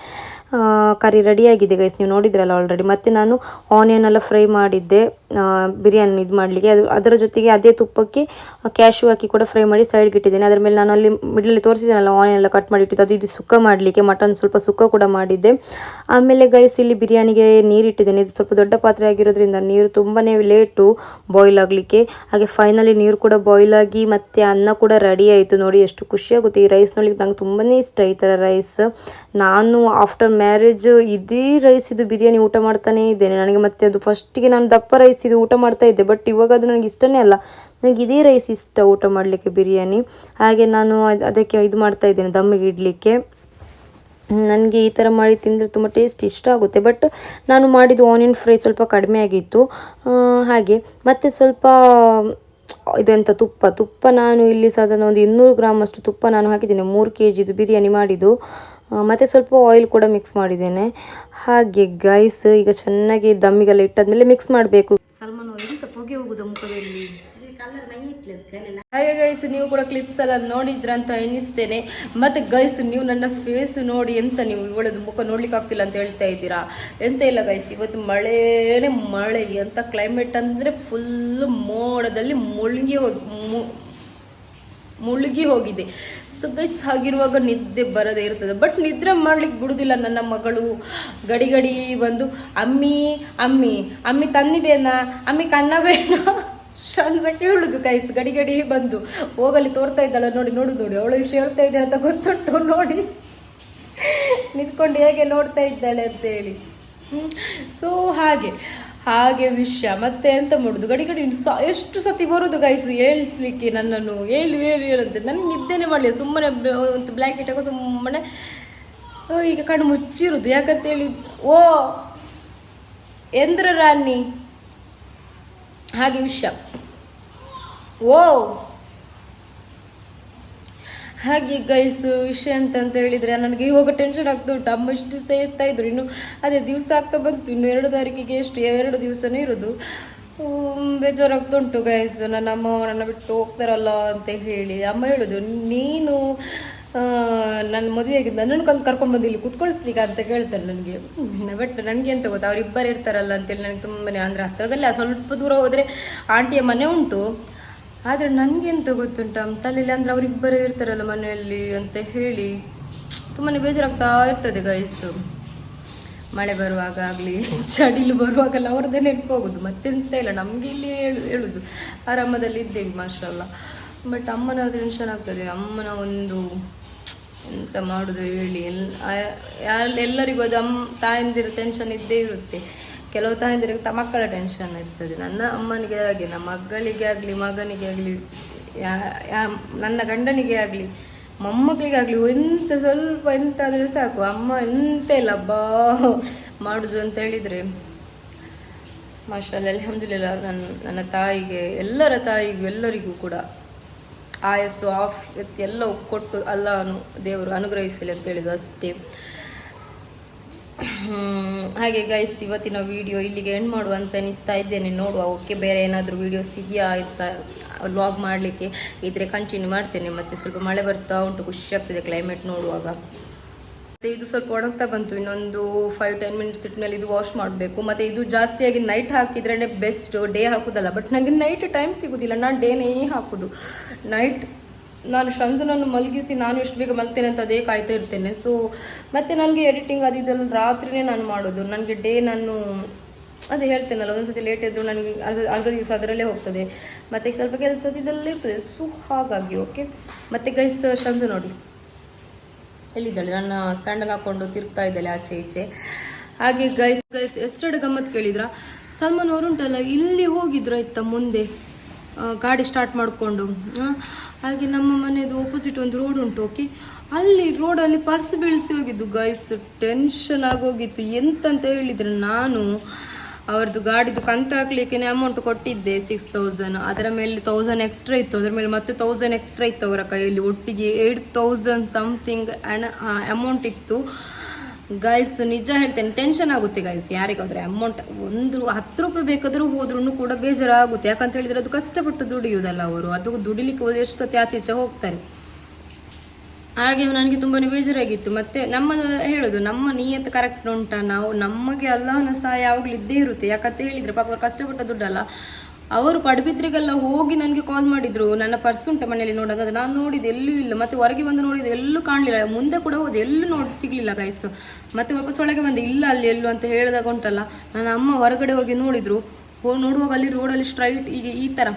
ಕರಿ ರೆಡಿಯಾಗಿದೆ ಗೈಸ್ ನೀವು ನೋಡಿದ್ರಲ್ಲ ಆಲ್ರೆಡಿ ಮತ್ತು ನಾನು ಆನಿಯನ್ ಎಲ್ಲ ಫ್ರೈ ಮಾಡಿದ್ದೆ ಬಿರಿಯಾನಿ ಇದು ಮಾಡಲಿಕ್ಕೆ. ಅದು, ಅದರ ಜೊತೆಗೆ ಅದೇ ತುಪ್ಪಕ್ಕೆ ಕ್ಯಾಶು ಹಾಕಿ ಕೂಡ ಫ್ರೈ ಮಾಡಿ ಸೈಡ್ಗೆ ಇಟ್ಟಿದ್ದೀನಿ. ಅದ್ರ ಮೇಲೆ ನಾನು ಅಲ್ಲಿ ಮಿಡ್ಲಲ್ಲಿ ತೋರಿಸಿದ್ದೀನಲ್ಲ ಆನಿಯನ್ ಎಲ್ಲ ಕಟ್ ಮಾಡಿ ಅದು ಇದು ಸುಕ್ಕ ಮಾಡಲಿಕ್ಕೆ ಮಟನ್ ಸ್ವಲ್ಪ ಸುಕ್ಕ ಕೂಡ ಮಾಡಿದ್ದೆ. ಆಮೇಲೆ ಗೈಸ್ ಇಲ್ಲಿ ಬಿರಿಯಾನಿಗೆ ನೀರು ಇಟ್ಟಿದ್ದೇನೆ. ಇದು ಸ್ವಲ್ಪ ದೊಡ್ಡ ಪಾತ್ರೆ ಆಗಿರೋದ್ರಿಂದ ನೀರು ತುಂಬಾ ಲೇಟು ಬಾಯ್ಲ್ ಆಗಲಿಕ್ಕೆ. ಹಾಗೆ ಫೈನಲಿ ನೀರು ಕೂಡ ಬಾಯ್ಲ್ ಆಗಿ ಮತ್ತು ಅನ್ನ ಕೂಡ ರೆಡಿ ಆಯಿತು. ನೋಡಿ ಎಷ್ಟು ಖುಷಿಯಾಗುತ್ತೆ ಈ ರೈಸ್ ನೋಡಿ ನಂಗೆ ತುಂಬಾ ಇಷ್ಟ ಈ ಥರ ರೈಸ್ ನಾನು ಆಫ್ಟರ್ ಮ್ಯಾರೇಜ್ ಇದೇ ರೈಸ್ ಇದು ಬಿರಿಯಾನಿ ಊಟ ಮಾಡ್ತಾನೇ ಇದ್ದೇನೆ. ನನಗೆ ಮತ್ತೆ ಅದು ಫಸ್ಟಿಗೆ ನಾನು ದಪ್ಪ ರೈಸ್ ಇದು ಊಟ ಮಾಡ್ತಾ ಇದ್ದೆ. ಬಟ್ ಇವಾಗ ಅದು ನನಗೆ ಇಷ್ಟನೇ ಅಲ್ಲ. ನನಗೆ ಇದೇ ರೈಸ್ ಇಷ್ಟ ಊಟ ಮಾಡಲಿಕ್ಕೆ ಬಿರಿಯಾನಿ. ಹಾಗೆ ನಾನು ಅದಕ್ಕೆ ಇದು ಮಾಡ್ತಾ ಇದ್ದೇನೆ, ದಮ್ಮಿಗೆ ಇಡಲಿಕ್ಕೆ. ನನಗೆ ಈ ಥರ ಮಾಡಿ ತಿಂದರೆ ತುಂಬ ಟೇಸ್ಟ್ ಇಷ್ಟ ಆಗುತ್ತೆ. ಬಟ್ ನಾನು ಮಾಡಿದ್ದು ಆನಿಯನ್ ಫ್ರೈ ಸ್ವಲ್ಪ ಕಡಿಮೆ ಆಗಿತ್ತು. ಹಾಗೆ. ಮತ್ತು ಸ್ವಲ್ಪ ಇದೆಂತ ತುಪ್ಪ ತುಪ್ಪ ನಾನು ಇಲ್ಲಿ ಸಾಧಾರಣ ಒಂದು ಇನ್ನೂರು ಗ್ರಾಮ್ ಅಷ್ಟು ತುಪ್ಪ ನಾನು ಹಾಕಿದ್ದೇನೆ. ಮೂರು ಕೆ ಜಿದು ಬಿರಿಯಾನಿ ಮಾಡಿದ್ದು. ಮತ್ತು ಸ್ವಲ್ಪ ಆಯಿಲ್ ಕೂಡ ಮಿಕ್ಸ್ ಮಾಡಿದ್ದೇನೆ. ಹಾಗೆ ಗೈಸ್ ಈಗ ಚೆನ್ನಾಗಿ ದಮ್ಮಿಗೆಲ್ಲ ಇಟ್ಟಾದ್ಮೇಲೆ ಮಿಕ್ಸ್ ಮಾಡಬೇಕು. ಸಲ್ಮಾನ್ ಹೊಗೆ ಹೋಗುದು ಮುಖದಲ್ಲಿ? ಹಾಗೆ ಗೈಸ್ ನೀವು ಕೂಡ ಕ್ಲಿಪ್ಸ್ ಎಲ್ಲ ನೋಡಿದ್ರ ಅಂತ ಎಣಿಸ್ತೇನೆ. ಮತ್ತೆ ಗೈಸ್ ನೀವು ನನ್ನ ಫೇಸ್ ನೋಡಿ ಎಂತ ನೀವು ಇವಳದ್ದು ಮುಖ ನೋಡ್ಲಿಕ್ಕೆ ಆಗ್ತಿಲ್ಲ ಅಂತ ಹೇಳ್ತಾ ಇದ್ದೀರಾ? ಎಂತ ಇಲ್ಲ ಗೈಸ್ ಇವತ್ತು ಮಳೆನೇ ಮಳೆ. ಎಂತ ಕ್ಲೈಮೇಟ್ ಅಂದ್ರೆ ಫುಲ್ ಮೋಡದಲ್ಲಿ ಮುಳುಗಿ ಹೋಗಿ ಮುಳುಗಿ ಹೋಗಿದೆ. ಸೊ ಗೈಸ್ ಹಾಗಿರುವಾಗ ನಿದ್ದೆ ಬರದೇ ಇರ್ತದೆ. ಬಟ್ ನಿದ್ರೆ ಮಾಡ್ಲಿಕ್ಕೆ ಬಿಡುದಿಲ್ಲ ನನ್ನ ಮಗಳು. ಗಡಿ ಗಡಿ ಬಂದು, ಅಮ್ಮಿ ಅಮ್ಮಿ ಅಮ್ಮಿ ತನ್ನಿ ಬೇನ ಅಮ್ಮಿ ಕಣ್ಣ ಬೇಡ ಶಾನ್ಸ ಕೇಳುದು ಕೈಸ್ ಗಡಿ ಗಡಿ ಬಂದು. ಹೋಗಲಿ ತೋರ್ತಾ ಇದ್ದಾಳ ನೋಡಿ, ನೋಡು ನೋಡಿ, ಅವಳು ವಿಷಯ ಹೇಳ್ತಾ ಇದ್ದೆ ಅಂತ ಗೊತ್ತುಂಟು ನೋಡಿ. ನಿಂತ್ಕೊಂಡು ಹೇಗೆ ನೋಡ್ತಾ ಇದ್ದಾಳೆ ಅಂತ ಹೇಳಿ. ಸೊ ಹಾಗೆ ಹಾಗೆ ವಿಷಯ. ಮತ್ತೆ ಎಂತ ಮಾಡುದು? ಗಡಿ ಗಡಿ ಸ, ಎಷ್ಟು ಸತಿ ಬರೋದು ಗೈಸ್ ಹೇಳಿಸ್ಲಿಕ್ಕೆ ನನ್ನನ್ನು? ಏಳು ಏಳು ಹೇಳುತ್ತೆ ನನ್ಗೆ ನಿದ್ದೆನೆ ಮಾಡಲಿ ಸುಮ್ಮನೆ ಒಂದು ಬ್ಲ್ಯಾಂಕೆಟ್ ಹಾಕೋ ಸುಮ್ಮನೆ ಈಗ ಕಣ್ಣು ಮುಚ್ಚಿರುದು. ಯಾಕಂತೇಳಿ ಓ, ಎಂದ್ರ ರಾಣಿ? ಹಾಗೆ ವಿಷ. ಓ ಹಾಗೆ ಗೈಸು ವಿಷಯ ಅಂತ ಹೇಳಿದ್ರೆ ನನಗೆ ಇವಾಗ ಟೆನ್ಷನ್ ಆಗ್ತಾ ಉಂಟು. ಅಮ್ಮ ಇಷ್ಟು ದಿವಸ ಇರ್ತಾ ಇದ್ರು. ಇನ್ನು ಅದೇ ದಿವಸ ಆಗ್ತಾ ಬಂತು. ಇನ್ನು ಎರಡು ತಾರೀಕಿಗೆ ಎಷ್ಟು? ಎರಡು ದಿವಸನೇ ಇರೋದು. ಬೇಜಾರಾಗ್ತಾ ಉಂಟು ಗೈಸ್ ನನ್ನ ಅಮ್ಮ ನನ್ನ ಬಿಟ್ಟು ಹೋಗ್ತಾರಲ್ಲ ಅಂತ ಹೇಳಿ. ಅಮ್ಮ ಹೇಳುದು, ನೀನು ನನ್ನ ಮದುವೆ ಆಗಿದ್ದು ನನ್ನನ್ನು ಕರ್ಕೊಂಡು ಬಂದು ಇಲ್ಲಿ ಕುತ್ಕೊಳಿಸ್ಲಿಕ್ಕೆ ಅಂತ ಕೇಳ್ತಾರೆ ನನಗೆ. ಬಟ್ ನನಗೆ ಎಂತ ಗೊತ್ತಾ, ಅವರಿಬ್ಬರು ಇರ್ತಾರಲ್ಲ ಅಂತೇಳಿ ನನಗೆ ತುಂಬನೇ, ಅಂದರೆ ಹತ್ತಿರದಲ್ಲೇ ಸ್ವಲ್ಪ ದೂರ ಹೋದರೆ ಆಂಟಿಯ ಮನೆ ಉಂಟು. ಆದರೆ ನನಗೆಂತ ಗೊತ್ತುಂಟ ತಲೆಯಲ್ಲಿ ಅಂದರೆ ಅವರಿಬ್ಬರು ಇರ್ತಾರಲ್ಲ ಮನೆಯಲ್ಲಿ ಅಂತ ಹೇಳಿ ತುಂಬಾ ಬೇಜಾರಾಗ್ತಾ ಇರ್ತದೆ ಗೈಸು ಮಳೆ ಬರುವಾಗ ಆಗಲಿ, ಚಳಿಲು ಬರುವಾಗಲ್ಲ ಅವ್ರದ್ದೇ ನೆನಪು ಹೋಗೋದು ಮತ್ತೆಂತ ಇಲ್ಲ, ನಮಗೆ ಇಲ್ಲಿ ಹೇಳು, ಹೇಳುದು. ಆರಾಮದಲ್ಲಿ ಇದ್ದೇವೆ ಮಾಷ್ಟ್ರಲ್ಲ ಬಟ್ ಅಮ್ಮನ ಟೆನ್ಷನ್ ಆಗ್ತದೆ, ಅಮ್ಮನ ಒಂದು ಎಂತ ಮಾಡುದು ಹೇಳಿ. ಎಲ್, ಆ- ಯಾರ್- ಎಲ್ಲರಿಗೂ ಅದು ಅಮ್ಮ ತಾಯಂದಿರ ಟೆನ್ಷನ್ ಇದ್ದೇ ಇರುತ್ತೆ. ಕೆಲವು ತಾಯಂದಿರಿಗೆ ಮಕ್ಕಳ ಟೆನ್ಷನ್ ಇರ್ತದೆ. ನನ್ನ ಅಮ್ಮನಿಗೆ ಹಾಗೆ ನಮ್ಮ ಮಗಳಿಗೆ ಆಗಲಿ, ಮಗನಿಗೆ ಆಗಲಿ ನನ್ನ ಗಂಡನಿಗೆ ಆಗಲಿ ಮೊಮ್ಮಕ್ಕಳಿಗಾಗಲಿ ಎಂತ ಸ್ವಲ್ಪ ಎಂತ ಸಾಕು. ಅಮ್ಮ ಎಂತ ಇಲ್ಲ ಬಾ ಮಾಡುದು ಅಂತ ಹೇಳಿದರೆ ಅಲ್ಲಿ ಅಲ್ಹಮ್ದುಲಿಲ್ಲ, ನನ್ನ ನನ್ನ ತಾಯಿಗೆ, ಎಲ್ಲರ ತಾಯಿಗೂ, ಎಲ್ಲರಿಗೂ ಕೂಡ ಆಯಸ್ಸು ಆಫ್ ಎಲ್ಲ ಕೊಟ್ಟು ಅಲ್ಲಾನು ದೇವರು ಅನುಗ್ರಹಿಸಲಿ ಅಂತ ಹೇಳಿದ್ದು ಅಷ್ಟೇ. ಹಾಗೆ ಗೈಸ್ ಇವತ್ತಿನ ವಿಡಿಯೋ ಇಲ್ಲಿಗೆ ಎಂಡ್ ಮಾಡುವ ಅಂತ ಅನಿಸ್ತಾ ಇದ್ದೇನೆ. ನೋಡುವ ಓಕೆ ಬೇರೆ ಏನಾದರೂ ವಿಡಿಯೋಸ್ ಸಿಗಿಯಾ ಅಂತ ವ್ಲಾಗ್ ಮಾಡಲಿಕ್ಕೆ? ಇದ್ರೆ ಕಂಟಿನ್ಯೂ ಮಾಡ್ತೇನೆ, ಮತ್ತೆ ಸ್ವಲ್ಪ ಮಳೆ ಬರ್ತಾ ಉಂಟು, ಖುಷಿ ಆಗ್ತದೆ ಕ್ಲೈಮೇಟ್ ನೋಡುವಾಗ. ಮತ್ತೆ ಇದು ಸ್ವಲ್ಪ ಒಣಗ್ತಾ ಬಂತು, ಇನ್ನೊಂದು ಫೈವ್ ಟೆನ್ ಮಿನಿಟ್ಸ್ ಇಟ್ಮೇಲೆ ಇದು ವಾಶ್ ಮಾಡಬೇಕು. ಮತ್ತೆ ಇದು ಜಾಸ್ತಿಯಾಗಿ ನೈಟ್ ಹಾಕಿದ್ರೆ ಬೆಸ್ಟ್ ಡೇ ಹಾಕೋದಲ್ಲ. ಬಟ್ ನನಗೆ ನೈಟ್ ಟೈಮ್ ಸಿಗುದಿಲ್ಲ, ನಾನು ಡೇನೇ ಹಾಕುದು. ನೈಟ್ ನಾನು ಶಂಜನನ್ನು ಮಲಗಿಸಿ ನಾನು ಎಷ್ಟು ಬೇಗ ಮಲ್ತೇನೆ ಅಂತ ಅದೇ ಕಾಯ್ತಾ ಇರ್ತೇನೆ. ಸೊ ಮತ್ತೆ ನನಗೆ ಎಡಿಟಿಂಗ್ ಅದು ಇದೆಲ್ಲ ರಾತ್ರಿನೇ ನಾನು ಮಾಡೋದು. ನನಗೆ ಡೇ ನಾನು ಅದೇ ಹೇಳ್ತೇನಲ್ಲ, ಒಂದ್ಸತಿ ಲೇಟ್ ಇದ್ದರೂ ನನಗೆ ಅರ್ಧ ಅರ್ಧ ದಿವಸ ಅದರಲ್ಲೇ ಹೋಗ್ತದೆ. ಮತ್ತೆ ಸ್ವಲ್ಪ ಕೆಲಸ ಇದರಲ್ಲೇ ಇರ್ತದೆ. ಸೊ ಹಾಗಾಗಿ ಓಕೆ ಮತ್ತೆ ಗೈಸ್ ಶಂಜು ನೋಡಿ. ಎಲ್ಲಿದ್ದಾಳೆ? ನನ್ನ ಸ್ಯಾಂಡಲ್ ಹಾಕೊಂಡು ತಿರುಗ್ತಾ ಇದ್ದಾಳೆ ಆಚೆ ಈಚೆ. ಹಾಗೆ ಗೈಸ್ ಗೈಸ್ ಎಷ್ಟೆಡೆ ಗಮ್ಮತ್ ಕೇಳಿದ್ರ? ಸಲ್ಮಾನ್ ಅವರು ಉಂಟಲ್ಲ, ಇಲ್ಲಿ ಹೋಗಿದ್ರು ಆಯ್ತಾ ಮುಂದೆ? ಗಾಡಿ ಸ್ಟಾರ್ಟ್ ಮಾಡಿಕೊಂಡು ಹಾಗೆ ನಮ್ಮ ಮನೆಯದು ಆಪೋಸಿಟ್ ಒಂದು ರೋಡ್ ಉಂಟು ಓಕೆ ಅಲ್ಲಿ ರೋಡಲ್ಲಿ ಪರ್ಸ್ ಬೀಳಿಸಿ ಹೋಗಿದ್ದು ಗೈಸ್ ಟೆನ್ಷನ್ ಆಗೋಗಿತ್ತು ಎಂತಂತ ಹೇಳಿದರೆ ನಾನು ಅವ್ರದ್ದು ಗಾಡಿದು ಕಂತು ಹಾಕ್ಲಿಕ್ಕೆ ಅಮೌಂಟ್ ಕೊಟ್ಟಿದ್ದೆ ಸಿಕ್ಸ್ ತೌಸಂಡ್ ಅದರ ಮೇಲೆ ತೌಸಂಡ್ ಎಕ್ಸ್ಟ್ರಾ ಇತ್ತು. ಅದರ ಮೇಲೆ ಮತ್ತೆ ತೌಸಂಡ್ ಎಕ್ಸ್ಟ್ರಾ ಇತ್ತು ಅವರ ಕೈಯಲ್ಲಿ. ಒಟ್ಟಿಗೆ ಏಯ್ಟ್ ತೌಸಂಡ್ ಸಮಥಿಂಗ್ ಅಮೌಂಟ್ ಇತ್ತು. ಗೈಸ್ ನಿಜ ಹೇಳ್ತೇನೆ ಟೆನ್ಷನ್ ಆಗುತ್ತೆ ಗೈಸ್ ಯಾರಿಗಾದ್ರೆ ಅಮೌಂಟ್ ಒಂದು ಹತ್ತು ರೂಪಾಯಿ ಬೇಕಾದರೂ ಹೋದ್ರೂ ಕೂಡ ಬೇಜಾರಾಗುತ್ತೆ. ಯಾಕಂತ ಹೇಳಿದ್ರೆ ಅದು ಕಷ್ಟಪಟ್ಟು ದುಡಿಯುವುದಲ್ಲ ಅವರು. ಅದು ದುಡಿಲಿಕ್ಕೆ ಎಷ್ಟೊತ್ತಿ ಆಚೆ ಈಚೆ ಹೋಗ್ತಾರೆ. ಹಾಗೆ ನನಗೆ ತುಂಬಾ ಬೇಜಾರಾಗಿತ್ತು. ಮತ್ತೆ ನಮ್ಮ ಹೇಳೋದು, ನಮ್ಮ ನಿಯತ್ ಕರೆಕ್ಟ್ ಉಂಟಾ ನಾವು? ನಮಗೆ ಅಲ್ಲಹನ ಸಹ ಯಾವಾಗಲೂ ಇದ್ದೇ ಇರುತ್ತೆ. ಯಾಕಂತ ಹೇಳಿದ್ರೆ ಪಾಪ ಅವ್ರು ಕಷ್ಟಪಟ್ಟ ದುಡ್ಡಲ್ಲ. ಅವರು ಪಡುಬಿದ್ರಿಗೆಲ್ಲ ಹೋಗಿ ನನಗೆ ಕಾಲ್ ಮಾಡಿದ್ರು. ನನ್ನ ಪರ್ಸ್ ಉಂಟು ಮನೆಯಲ್ಲಿ ನೋಡೋದು. ಅದು ನಾನು ನೋಡಿದೆ ಎಲ್ಲೂ ಇಲ್ಲ. ಮತ್ತೆ ಹೊರಗೆ ಬಂದು ನೋಡಿದ್ದು ಎಲ್ಲೂ ಕಾಣಲಿಲ್ಲ. ಮುಂದೆ ಕೂಡ ಹೋದೆ. ಎಲ್ಲೂ ನೋಡಿ ಸಿಗಲಿಲ್ಲ ಗೈಸ್ ಮತ್ತೆ ವಾಪಸ್ ಒಳಗೆ ಬಂದು. ಇಲ್ಲ ಅಲ್ಲಿ ಎಲ್ಲೂ ಅಂತ ಹೇಳಿದಾಗ ಉಂಟಲ್ಲ. ನನ್ನ ಅಮ್ಮ ಹೊರಗಡೆ ಹೋಗಿ ನೋಡಿದ್ರು. ನೋಡುವಾಗ ಅಲ್ಲಿ ರೋಡಲ್ಲಿ ಸ್ಟ್ರೈಟ್ ಈಗ ಈ ಥರ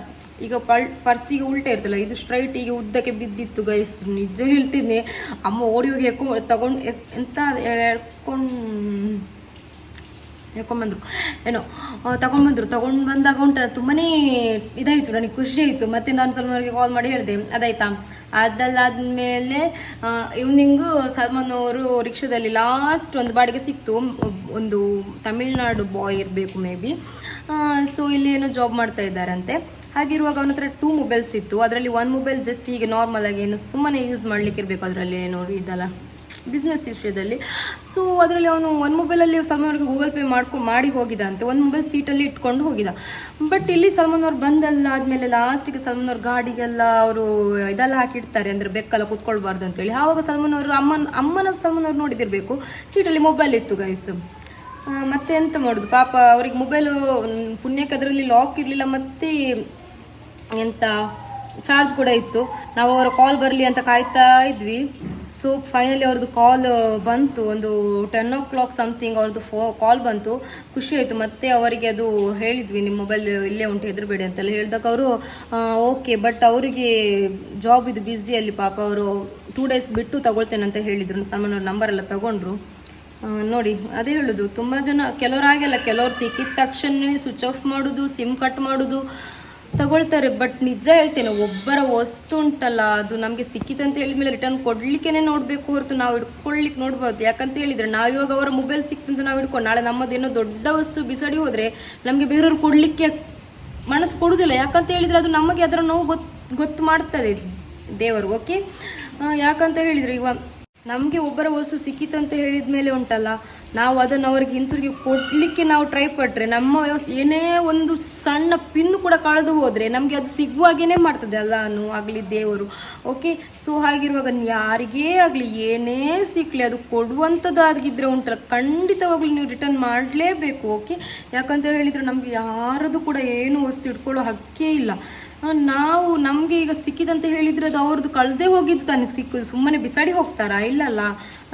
ಈಗ ಪಲ್ ಪರ್ಸಿಗೆ ಉಲ್ಟಾ ಇರ್ತಲ್ಲ. ಇದು ಸ್ಟ್ರೈಟ್ ಈಗ ಉದ್ದಕ್ಕೆ ಬಿದ್ದಿತ್ತು ಗೈಸ್ ನಿಜ ಹೇಳ್ತಿದ್ದೆ ಅಮ್ಮ ಓಡಿ ಹೋಗಿ ಎಕ್ಕೊ ತಗೊಂಡು ಎಂತ ಎಳ್ಕೊಂಡು ಎಳ್ಕೊಂಡ್ಬಂದ್ರು ಏನೋ ತಗೊಂಡ್ಬಂದ್ರು ತಗೊಂಡು ಬಂದಾಗ ಉಂಟು, ತುಂಬಾನೇ ಇದಾಯಿತು, ನನಗೆ ಖುಷಿ ಆಯಿತು ಮತ್ತೆ ನಾನು ಸಲ್ಮಾನ್ಗೆ ಕಾಲ್ ಮಾಡಿ ಹೇಳಿದೆ. ಅದಾಯ್ತಾ? ಅದಲ್ಲಾದ್ಮೇಲೆ ಈವ್ನಿಂಗು ಸಲ್ಮಾನ್ ಅವರು ರಿಕ್ಷಾದಲ್ಲಿ ಲಾಸ್ಟ್ ಒಂದು ಬಾಡಿಗೆ ಸಿಕ್ತು. ಒಂದು ತಮಿಳ್ನಾಡು ಬಾಯ್ ಇರಬೇಕು ಮೇ ಬಿ ಸೊ ಇಲ್ಲಿ ಏನೋ ಜಾಬ್ ಮಾಡ್ತಾ ಇದ್ದಾರಂತೆ. ಹಾಗಿರುವಾಗ ಅವನ ಹತ್ರ ಟೂ ಮೊಬೈಲ್ಸ್ ಇತ್ತು. ಅದರಲ್ಲಿ ಒಂದು ಮೊಬೈಲ್ ಜಸ್ಟ್ ಹೀಗೆ ನಾರ್ಮಲ್ ಆಗಿ ಏನು ಸುಮ್ಮನೆ ಯೂಸ್ ಮಾಡ್ಲಿಕ್ಕೆ ಇರಬೇಕು ಅದರಲ್ಲಿ ಏನು ಇದಲ್ಲ. ಬಿಸ್ನೆಸ್ ವಿಷಯದಲ್ಲಿ ಸೊ ಅದರಲ್ಲಿ ಅವನು ಒಂದು ಮೊಬೈಲಲ್ಲಿ ಸಲ್ಮಾನ್ ಅವ್ರಿಗೆ ಗೂಗಲ್ ಪೇ ಮಾಡ್ಕೊಂಡು ಮಾಡಿ ಹೋಗಿದ ಅಂತೆ ಒಂದು ಮೊಬೈಲ್ ಸೀಟಲ್ಲಿ ಇಟ್ಕೊಂಡು ಹೋಗಿದ. ಬಟ್ ಇಲ್ಲಿ ಸಲ್ಮಾನ್ ಅವ್ರು ಬಂದಲ್ಲ, ಆದಮೇಲೆ ಲಾಸ್ಟಿಗೆ ಸಲ್ಮಾನ್ ಅವ್ರ ಗಾಡಿಗೆಲ್ಲ ಅವರು ಇದೆಲ್ಲ ಹಾಕಿಡ್ತಾರೆ, ಅಂದರೆ ಬೆಕ್ಕಲ್ಲ ಕೂತ್ಕೊಳ್ಬಾರ್ದು ಅಂತೇಳಿ ಆವಾಗ ಸಲ್ಮಾನ್ ಅವರು ಅಮ್ಮನ ಅಮ್ಮನ ಸಲ್ಮಾನ್ ಅವ್ರು ನೋಡಿದಿರಬೇಕು. ಸೀಟಲ್ಲಿ ಮೊಬೈಲ್ ಇತ್ತು ಗೈಸ್ ಮತ್ತೆ ಎಂತ ಮಾಡೋದು? ಪಾಪ ಅವ್ರಿಗೆ ಮೊಬೈಲು ಪುಣ್ಯಕ್ಕೆ ಅದರಲ್ಲಿ ಲಾಕ್ ಇರಲಿಲ್ಲ, ಮತ್ತೆ ಎಂತ? ಚಾರ್ಜ್ ಕೂಡ ಇತ್ತು. ನಾವು ಅವರ ಕಾಲ್ ಬರಲಿ ಅಂತ ಕಾಯ್ತಾ ಇದ್ವಿ. ಸೊ ಫೈನಲಿ ಅವ್ರದ್ದು ಕಾಲ್ ಬಂತು. ಒಂದು ಟೆನ್ ಓ ಕ್ಲಾಕ್ ಸಮಥಿಂಗ್ ಅವ್ರದ್ದು ಫೋ ಕಾಲ್ ಬಂತು. ಖುಷಿ ಆಯಿತು. ಮತ್ತೆ ಅವರಿಗೆ ಅದು ಹೇಳಿದ್ವಿ. ನಿಮ್ಮ ಮೊಬೈಲ್ ಇಲ್ಲೇ ಉಂಟು, ಹೆದರಬೇಡಿ ಅಂತೆಲ್ಲ ಹೇಳಿದಾಗ ಅವರು ಓಕೆ ಬಟ್ ಅವರಿಗೆ ಜಾಬ್ ಇದು ಬ್ಯುಸಿಯಲ್ಲಿ ಪಾಪ ಅವರು ಟೂ ಡೇಸ್ ಬಿಟ್ಟು ತಗೊಳ್ತೇನೆ ಅಂತ ಹೇಳಿದರು. ಸಾಮಾನ್ಯ ನಂಬರ್ ಎಲ್ಲ ತಗೊಂಡ್ರು. ನೋಡಿ, ಅದೇ ಹೇಳೋದು. ತುಂಬ ಜನ ಕೆಲವರಾಗೆಲ್ಲ ಕೆಲವರು ಸಿಕ್ಕಿದ ತಕ್ಷಣ ಸ್ವಿಚ್ ಆಫ್ ಮಾಡೋದು ಸಿಮ್ ಕಟ್ ಮಾಡುದು. ತಗೊಳ್ತಾರೆ. ಬಟ್ ನಿಜ ಹೇಳ್ತೇನೆ, ಒಬ್ಬರ ವಸ್ತು ಉಂಟಲ್ಲ, ಅದು ನಮಗೆ ಸಿಕ್ಕಿತು ಅಂತ ಹೇಳಿದ್ಮೇಲೆ ರಿಟರ್ನ್ ಕೊಡ್ಲಿಕ್ಕೇನೆ ನೋಡಬೇಕು ಹೊರತು ನಾವು ಇಟ್ಕೊಳ್ಲಿಕ್ಕೆ ನೋಡ್ಬೋದು ಯಾಕಂತ ಹೇಳಿದ್ರೆ ನಾವು ಇವಾಗ ಅವರ ಮೊಬೈಲ್ ಸಿಕ್ತಂತ ನಾವು ಇಟ್ಕೊಂಡು ನಾಳೆ ನಮ್ಮದು ಏನೋ ದೊಡ್ಡ ವಸ್ತು ಬಿಸಾಡಿ ಹೋದರೆ ನಮಗೆ ಬೇರೆಯವ್ರು ಕೊಡಲಿಕ್ಕೆ ಮನಸ್ಸು ಕೊಡುವುದಿಲ್ಲ ಯಾಕಂತ ಹೇಳಿದ್ರೆ, ಅದು ನಮಗೆ ಅದರ ನೋವು ಗೊತ್ತು ಗೊತ್ತು ಮಾಡ್ತದೆ ದೇವರು ಓಕೆ ಯಾಕಂತ ಹೇಳಿದ್ರೆ ಈಗ ನಮಗೆ ಒಬ್ಬರ ವಸ್ತು ಸಿಕ್ಕಿತಂತ ಹೇಳಿದ ಮೇಲೆ ಉಂಟಲ್ಲ, ನಾವು ಅದನ್ನು ಅವರಿಗೆ ಹಿಂತಿರುಗಿ ಕೊಡಲಿಕ್ಕೆ ನಾವು ಟ್ರೈ ಪಟ್ರೆ, ನಮ್ಮ ವ್ಯವಸ್ಥೆ ಏನೇ ಒಂದು ಸಣ್ಣ ಪಿನ್ನು ಕೂಡ ಕಳೆದು ಹೋದರೆ ನಮಗೆ ಅದು ಸಿಗುವಾಗೇನೆ ಮಾಡ್ತದೆ ಅಲ್ಲಾನು ಆಗಲಿ ದೇವರು. ಓಕೆ ಸೊ ಹಾಗಿರುವಾಗ ಯಾರಿಗೇ ಆಗಲಿ ಏನೇ ಸಿಕ್ಕಲಿ ಅದು ಕೊಡುವಂಥದ್ದು ಆಗಿದ್ದರೆ ಉಂಟಲ್ಲ, ಖಂಡಿತವಾಗ್ಲೂ ನೀವು ರಿಟರ್ನ್ ಮಾಡಲೇಬೇಕು ಓಕೆ ಯಾಕಂತ ಹೇಳಿದರೆ ನಮಗೆ ಯಾರದು ಕೂಡ ಏನು ವಸ್ತು ಇಟ್ಕೊಳ್ಳೋ ಹಕ್ಕೇ ಇಲ್ಲ. ನಾವು ನಮಗೆ ಈಗ ಸಿಕ್ಕಿದಂತ ಹೇಳಿದ್ರೆ ಅದು ಅವ್ರದ್ದು ಕಳೆದೇ ಹೋಗಿದ್ದು ತಾನೇ. ಸಿಕ್ಕು, ಸುಮ್ಮನೆ ಬಿಸಾಡಿ ಹೋಗ್ತಾರಾ? ಇಲ್ಲಲ್ಲ.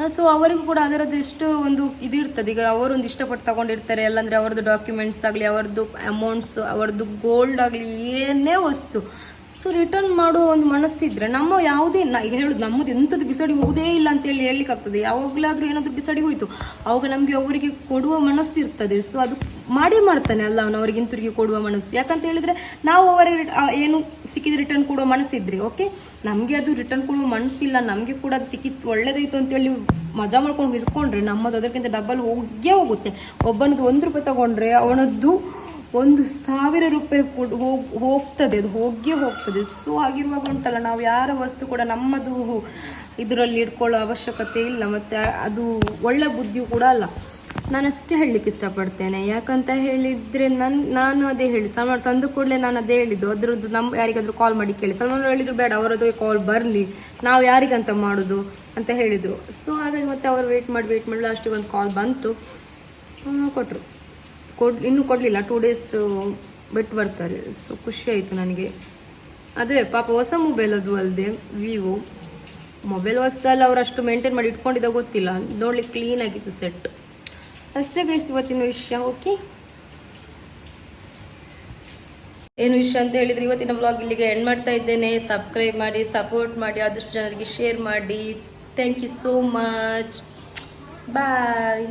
ಸೊ ಅವರಿಗೂ ಕೂಡ ಅದರದ್ದು ಎಷ್ಟು ಒಂದು ಇದು ಈಗ ಅವರೊಂದು ಇಷ್ಟಪಟ್ಟು ತಗೊಂಡಿರ್ತಾರೆ. ಅಲ್ಲಾಂದ್ರೆ ಅವರದ್ದು ಡಾಕ್ಯುಮೆಂಟ್ಸ್ ಆಗಲಿ, ಅವ್ರದ್ದು ಅಮೌಂಟ್ಸ್ ಅವ್ರದ್ದು ಗೋಲ್ಡ್ ಆಗಲಿ ಏನೇ ವಸ್ತು. ಸೊ ರಿಟರ್ನ್ ಮಾಡುವ ಒಂದು ಮನಸ್ಸಿದ್ರೆ ನಮ್ಮ ಯಾವುದೇ, ನಾ ಈಗ ಹೇಳುದು ನಮ್ಮದು ಎಂಥದ್ದು ಬಿಸಾಡಿ ಹೋಗುದೇ ಇಲ್ಲ ಅಂತ ಹೇಳಿ ಹೇಳಲಿಕ್ಕಾಗ್ತದೆ. ಯಾವಾಗಲಾದ್ರೂ ಏನಾದರೂ ಬಿಸಾಡಿ ಹೋಯ್ತು. ಅವಾಗ ನಮಗೆ ಅವರಿಗೆ ಕೊಡುವ ಮನಸ್ಸು ಇರ್ತದೆ. ಸೊ ಅದು ಮಾಡೇ ಮಾಡ್ತಾನೆ ಅಲ್ಲ ಅವನು ಅವರಿಗೆ ಹಿಂತಿರುಗಿ ಕೊಡುವ ಮನಸ್ಸು. ಯಾಕಂತ ಹೇಳಿದ್ರೆ ನಾವು ಅವರಿಗೆ ಏನು ಸಿಕ್ಕಿದ ರಿಟರ್ನ್ ಕೊಡುವ ಮನಸ್ಸಿದ್ರೆ ಓಕೆ ನಮಗೆ ಅದು ರಿಟರ್ನ್ ಕೊಡುವ ಮನಸ್ಸಿಲ್ಲ, ನಮಗೆ ಕೂಡ ಅದು ಸಿಕ್ಕಿತ್ತು, ಒಳ್ಳೇದಾಯ್ತು ಅಂತೇಳಿ ಮಜಾ ಮಾಡ್ಕೊಂಡು ಇಟ್ಕೊಂಡ್ರೆ ನಮ್ಮದು ಅದಕ್ಕಿಂತ ಡಬಲ್ ಹೋಗೇ ಹೋಗುತ್ತೆ. ಒಬ್ಬನದು ಒಂದು ರೂಪಾಯಿ ತಗೊಂಡ್ರೆ ಅವನದ್ದು ಒಂದು ಸಾವಿರ ರೂಪಾಯಿ ಕೊಡ್ ಹೋಗ್ ಹೋಗ್ತದೆ, ಅದು ಹೋಗೇ ಹೋಗ್ತದೆ. ಸೊ ಆಗಿರುವಾಗ ಉಂಟಲ್ಲ, ನಾವು ಯಾರ ವಸ್ತು ಕೂಡ ನಮ್ಮದು ಇದರಲ್ಲಿ ಇಟ್ಕೊಳ್ಳೋ ಅವಶ್ಯಕತೆ ಇಲ್ಲ, ಮತ್ತು ಅದು ಒಳ್ಳೆ ಬುದ್ಧಿಯೂ ಕೂಡ ಅಲ್ಲ. ನಾನು ಅಷ್ಟೇ ಹೇಳಲಿಕ್ಕೆ ಇಷ್ಟಪಡ್ತೇನೆ. ಯಾಕಂತ ಹೇಳಿದರೆ ನನ್ನ ನಾನು ಅದೇ ಹೇಳಿ, ಸಲ್ಮಾನ್ ತಂದು ಕೂಡಲೇ ನಾನು ಅದೇ ಹೇಳಿದ್ದು. ಅದರದ್ದು ನಮ್ಮ ಯಾರಿಗಾದರೂ ಕಾಲ್ ಮಾಡಿ ಕೇಳಿ. ಸಲ್ಮಾನ್ ಹೇಳಿದ್ರು, ಬೇಡ ಅವರದ್ದು ಕಾಲ್ ಬರಲಿ. ನಾವು ಯಾರಿಗಂತ ಮಾಡೋದು? ಅಂತ ಹೇಳಿದರು. ಸೊ ಹಾಗಾಗಿ ಮತ್ತೆ ಅವರು ವೇಟ್ ಮಾಡಿ ವೇಟ್ ಮಾಡಿ ಲಾಸ್ಟಿಗೆ ಒಂದು ಕಾಲ್ ಬಂತು. ಕೊಟ್ಟರು ಕೊಡ್, ಇನ್ನೂ ಕೊಡಲಿಲ್ಲ. ಟೂ ಡೇಸ್ ಬಿಟ್ಟು ಬರ್ತಾರೆ. ಸೊ ಖುಷಿ ಆಯಿತು ನನಗೆ. ಅದೇ ಪಾಪ ಹೊಸ ಮೊಬೈಲ್ ಅದು ಅಲ್ಲದೆ ವಿವೋ ಮೊಬೈಲ್ ಹೊಸದಲ್ಲ ಅವ್ರು ಅಷ್ಟು ಮೇಂಟೈನ್ ಮಾಡಿ ಇಟ್ಕೊಂಡಿದ್ದಾಗ ಗೊತ್ತಿಲ್ಲ. ನೋಡ್ಲಿಕ್ಕೆ ಕ್ಲೀನ್ ಆಗಿತ್ತು ಸೆಟ್ ಅಷ್ಟೇ ಗೈಸ್ ಇವತ್ತಿನ ವಿಷಯ ಓಕೆ ಏನು ವಿಷಯ ಅಂತ ಹೇಳಿದ್ರೆ ಇವತ್ತಿನ ಬ್ಲಾಗ್ ಇಲ್ಲಿಗೆ ಎಂಡ್ ಮಾಡ್ತಾ ಇದ್ದೇನೆ. ಸಬ್ಸ್ಕ್ರೈಬ್ ಮಾಡಿ ಸಪೋರ್ಟ್ ಮಾಡಿ, ಆದಷ್ಟು ಜನರಿಗೆ ಶೇರ್ ಮಾಡಿ. Thank you so much bye